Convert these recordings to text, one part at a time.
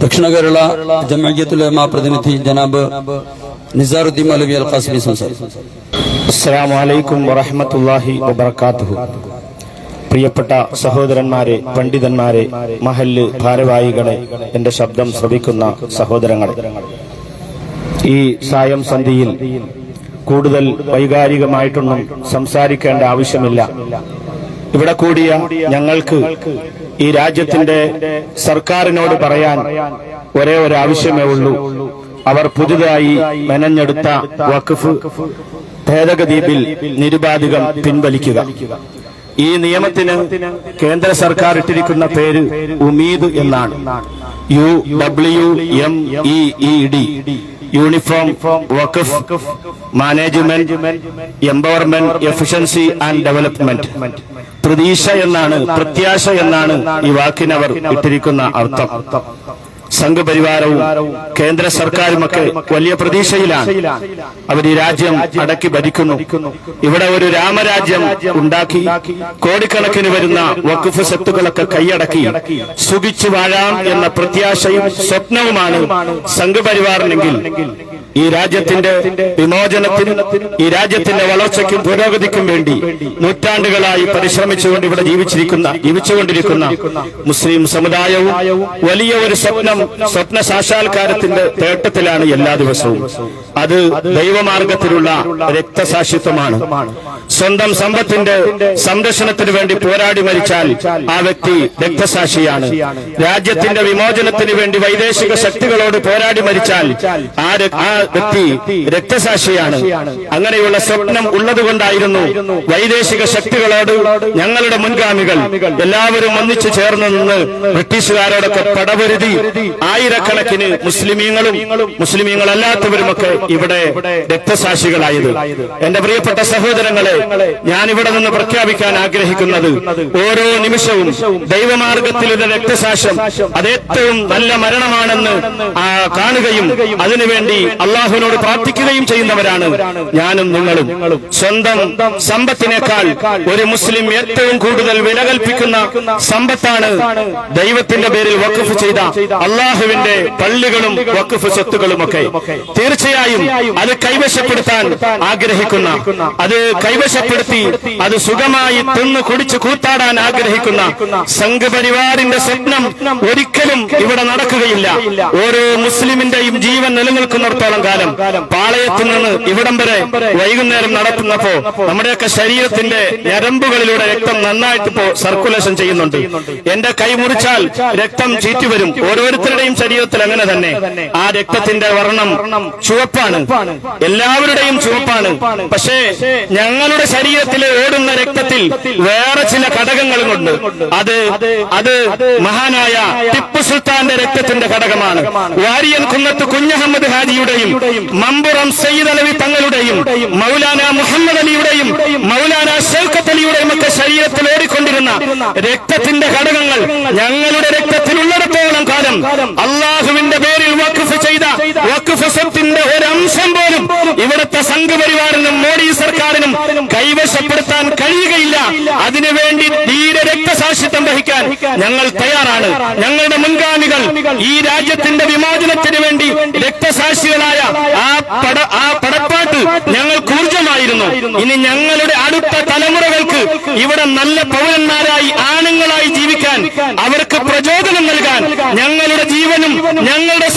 ദക്ഷിണ കേരള ജമയത്തുലമ പ്രതിനിധി ജനാബ് നിസാറുദ്ദീൻ മൗലവി അൽ ഖാസിമി സംസാരിക്കും അസ്സലാമു അലൈക്കും വറഹ്മത്തുള്ളാഹി വബറകാതുഹു. പ്രിയപ്പെട്ട സഹോദരന്മാരെ പണ്ഡിതന്മാരെ മഹല്ല് ഭാരവാഹികളെ എന്റെ ശബ്ദം ശ്രവിക്കുന്ന സഹോദരങ്ങളെ. ഈ സായം സന്ധിയിൽ കൂടുതൽ വൈകാരികമായിട്ടൊന്നും സംസാരിക്കേണ്ട ആവശ്യമില്ല. ഇവിടെ കൂടിയ ഞങ്ങൾക്ക് ഈ രാജ്യത്തിന്റെ സർക്കാരിനോട് പറയാൻ ഒരേ ഒരു ആവശ്യമേ ഉള്ളൂ. അവർ പുതുതായി മെനഞ്ഞെടുത്ത വഖഫ് ഭേദഗതി ബിൽ നിരുപാധികം പിൻവലിക്കുക. ഈ നിയമത്തിന് കേന്ദ്ര സർക്കാർ ഇട്ടിരിക്കുന്ന പേര് ഉമീദ് എന്നാണ്. U W M E D. Uniform Waqf management empowerment efficiency and development. പ്രതീക്ഷ എന്നാണ് പ്രത്യാശ എന്നാണ് ഈ വാക്കിനവർ ഇട്ടിരിക്കുന്ന അർത്ഥം. സംഘപരിവാരവും കേന്ദ്ര സർക്കാരുമൊക്കെ വലിയ പ്രതീക്ഷയിലാണ്. അവർ ഈ രാജ്യം അടക്കി ഭരിക്കുന്നു. ഇവിടെ ഒരു രാമരാജ്യം ഉണ്ടാക്കി കോടിക്കണക്കിന് വരുന്ന വഖഫ് സ്വത്തുക്കളൊക്കെ കൈയടക്കി സുഖിച്ചു വാഴാം എന്ന പ്രത്യാശയും സ്വപ്നവുമാണ് സംഘപരിവാറിനെങ്കിൽ ഈ രാജ്യത്തിന്റെ വിമോചനത്തിനും ഈ രാജ്യത്തിന്റെ വളർച്ചയ്ക്കും പുരോഗതിക്കും വേണ്ടി നൂറ്റാണ്ടുകളായി പരിശ്രമിച്ചുകൊണ്ട് ഇവിടെ ജീവിച്ചിരിക്കുന്ന ജീവിച്ചുകൊണ്ടിരിക്കുന്ന മുസ്ലിം സമുദായവും വലിയ ഒരു സ്വപ്നം സ്വപ്ന സാക്ഷാത്കാരത്തിന്റെ തേട്ടത്തിലാണ് എല്ലാ ദിവസവും. അത് ദൈവമാർഗത്തിലുള്ള രക്തസാക്ഷിത്വമാണ്. സ്വന്തം സമ്പത്തിന്റെ സംരക്ഷണത്തിന് വേണ്ടി പോരാടി മരിച്ചാൽ ആ വ്യക്തി രക്തസാക്ഷിയാണ്. രാജ്യത്തിന്റെ വിമോചനത്തിന് വേണ്ടി വൈദേശിക ശക്തികളോട് പോരാടി മരിച്ചാൽ ആ വ്യക്തി രക്തസാക്ഷിയാണ്. അങ്ങനെയുള്ള സ്വപ്നം ഉള്ളതുകൊണ്ടായിരുന്നു വൈദേശിക ശക്തികളോട് ഞങ്ങളുടെ മുൻഗാമികൾ എല്ലാവരും ഒന്നിച്ചു ചേർന്ന് നിന്ന് ബ്രിട്ടീഷുകാരോടൊക്കെ പടപൊരുതി ആയിരക്കണക്കിന് മുസ്ലിമീങ്ങളും മുസ്ലിമീങ്ങളല്ലാത്തവരുമൊക്കെ ഇവിടെ രക്തസാക്ഷികളായത്. എന്റെ പ്രിയപ്പെട്ട സഹോദരങ്ങളെ ഞാൻ ഇവിടെ നിന്ന് പ്രഖ്യാപിക്കാൻ ആഗ്രഹിക്കുന്നത് ഓരോ നിമിഷവും ദൈവമാർഗത്തിലൊരു രക്തസാക്ഷം അത് ഏറ്റവും നല്ല മരണമാണെന്ന് കാണുകയും അതിനുവേണ്ടി അള്ളാഹുവിനോട് പ്രാർത്ഥിക്കുകയും ചെയ്യുന്നവരാണ് ഞാനും നിങ്ങളും. സ്വന്തം സമ്പത്തിനേക്കാൾ ഒരു മുസ്ലിം ഏറ്റവും കൂടുതൽ വില കൽപ്പിക്കുന്ന സമ്പത്താണ് ദൈവത്തിന്റെ പേരിൽ വഖഫ് ചെയ്ത അള്ളാഹുവിന്റെ പള്ളികളും വഖഫ് സ്വത്തുകളുമൊക്കെ. തീർച്ചയായും അത് കൈവശപ്പെടുത്താൻ ആഗ്രഹിക്കുന്ന അത് കൈവശപ്പെടുത്തി അത് സുഖമായി തിന്ന് കുടിച്ച് കൂത്താടാൻ ആഗ്രഹിക്കുന്ന സംഘപരിവാറിന്റെ സ്വപ്നം ഒരിക്കലും ഇവിടെ നടക്കുകയില്ല. ഓരോ മുസ്ലിമിന്റെയും ജീവൻ നിലനിൽക്കുന്നിടത്തോളം കാലം പാളയത്തിൽ നിന്ന് ഇവിടം വരെ വൈകുന്നേരം നടത്തുന്നപ്പോ നമ്മുടെയൊക്കെ ശരീരത്തിന്റെ ഞരമ്പുകളിലൂടെ രക്തം നന്നായിട്ട് ഇപ്പോ സർക്കുലേഷൻ ചെയ്യുന്നുണ്ട്. എന്റെ കൈ മുറിച്ചാൽ രക്തം ചീറ്റി വരും. ഓരോരുത്തരുടെയും ശരീരത്തിൽ അങ്ങനെ തന്നെ. ആ രക്തത്തിന്റെ വർണം ചുവപ്പാണ്. എല്ലാവരുടെയും ചുവപ്പാണ്. പക്ഷേ ഞങ്ങളുടെ ശരീരത്തിൽ ഓടുന്ന രക്തത്തിൽ വേറെ ചില ഘടകങ്ങളുമുണ്ട് അത് അത് മഹാനായ ടിപ്പു സുൽത്താന്റെ രക്തത്തിന്റെ ഘടകമാണ്. വാരിയൻ കുന്നത്ത് കുഞ്ഞഹമ്മദ് ഹാജിയുടെയും മമ്പുറം സയ്യിദ് അലവി തങ്ങളുടെയും മൗലാന മുഹമ്മദ് അലിയുടെയും മൗലാന ഷൗക്കത്ത് അലിയുടെയും ഒക്കെ ശരീരത്തിൽ ഓടിക്കൊണ്ടിരുന്ന രക്തത്തിന്റെ ഘടകങ്ങൾ ഞങ്ങളുടെ രക്തത്തിലുള്ളിടത്തോളം കാലം അള്ളാഹുവിന്റെ പേരിൽ വഖഫ് ചെയ്ത വഖഫ് സ്വത്തിന്റെ ഒരംശം പോലും ഇവിടുത്തെ സംഘപരിവാറിനും മോഡി സർക്കാരിനും കൈവശപ്പെടുത്താൻ കഴിയുകയില്ല. അതിനുവേണ്ടി ധീര രക്തസാക്ഷിത്വം വഹിക്കാൻ ഞങ്ങൾ തയ്യാറാണ്. ഞങ്ങളുടെ മുൻഗാമികൾ ഈ രാജ്യത്തിന്റെ വിമോചനത്തിന് വേണ്ടി രക്തസാക്ഷികളായ ആ പട ആ പടപ്പാട്ട് ഞങ്ങൾക്ക് ഊർജമായിരുന്നു ഇനി ഞങ്ങളുടെ അടുത്ത തലമുറകൾക്ക് ഇവിടെ നല്ല പൗരന്മാരായി ആണുങ്ങളായി ജീവിക്കാൻ അവർക്ക് പ്രചോദനം നൽകാൻ ഞങ്ങളുടെ ജീവനും ഞങ്ങളുടെ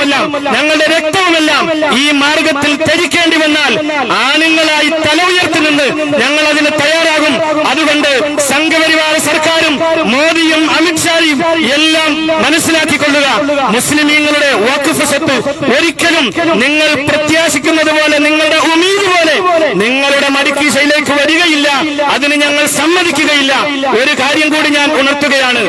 സ്വത്തുക്കളുമെല്ലാം ഞങ്ങളുടെ രക്തവുമെല്ലാം ഈ മാർഗത്തിൽ ധരിക്കേണ്ടി വന്നാൽ ആണുങ്ങളായി തല ഉയർത്തി നിന്ന് ഞങ്ങൾ അതിന് തയ്യാറാകും. അതുകൊണ്ട് സംഘപരിവാര സർക്കാരും മോദിയും അമിത്ഷായും എല്ലാം മനസ്സിലാക്കിക്കൊള്ളുക. മുസ്ലിമീങ്ങളുടെ വഖഫ് സ്വത്ത് ഒരിക്കലും നിങ്ങൾ പ്രത്യാശിക്കുന്നത് അതിന് ഞങ്ങൾ സമ്മതിക്കുകയില്ല. ഒരു കാര്യം കൂടി ഞാൻ ഉണർത്തുകയാണ്.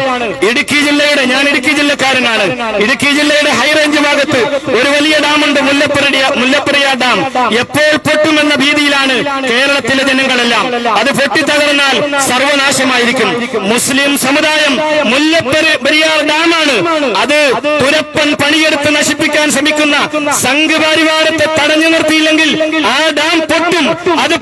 ഇടുക്കി ജില്ലയുടെ ഞാൻ ഇടുക്കി ജില്ലക്കാരനാണ്. ഇടുക്കി ജില്ലയുടെ ഹൈറേഞ്ച് ഭാഗത്ത് ഒരു വലിയ ഡാമുണ്ട് മുല്ലപ്പെരിയ മുല്ലപ്പെരിയ ഡാം എപ്പോൾ പൊട്ടുമെന്ന ഭീതിയിലാണ് കേരളത്തിലെ ജനങ്ങളെല്ലാം. അത് പൊട്ടിത്തകർന്നാൽ സർവനാശമായിരിക്കും. മുസ്ലിം സമുദായം മുല്ലപ്പെരിയാർ പെരിയാർ ഡാമാണ് അത് തുരപ്പൻ പണിയെടുത്ത് നശിപ്പിക്കാൻ ശ്രമിക്കുന്ന സംഘപരിവാരത്തെ തടഞ്ഞു നിർത്തിയില്ലെങ്കിൽ ആ ഡാം പൊട്ടും. അത്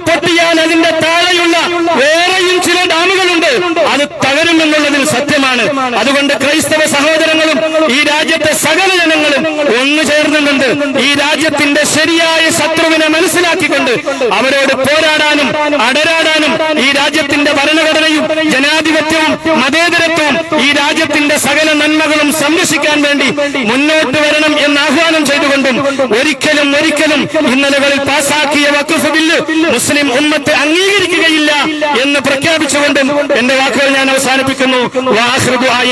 അതുകൊണ്ട് ക്രൈസ്തവ സഹോദരങ്ങളും ഈ രാജ്യത്തെ സകല ജനങ്ങളും ഒന്നു ചേർന്നുകൊണ്ട് ഈ രാജ്യത്തിന്റെ ശരിയായ ശത്രുവിനെ മനസ്സിലാക്കിക്കൊണ്ട് അവരോട് പോരാടാനും അടരാടാനും ഈ രാജ്യത്തിന്റെ ഭരണഘടനയും ജനാധിപത്യവും മതേതരത്വവും ഈ രാജ്യത്തിന്റെ സകല നന്മകളും സംരക്ഷിക്കാൻ വേണ്ടി മുന്നോട്ട് വരണം എന്ന് ആഹ്വാനം ചെയ്തുകൊണ്ടും ഒരിക്കലും ഒരിക്കലും ഇന്നലകളിൽ പാസാക്കിയ വഖഫ് ബില്ല് മുസ്ലിം ഉമ്മത്ത് അംഗീകരിക്കുകയില്ല എന്ന് പ്രഖ്യാപിച്ചുകൊണ്ടും എന്റെ വാക്കുകൾ ഞാൻ അവസാനിപ്പിക്കുന്നു. വാഹൃദു ആയി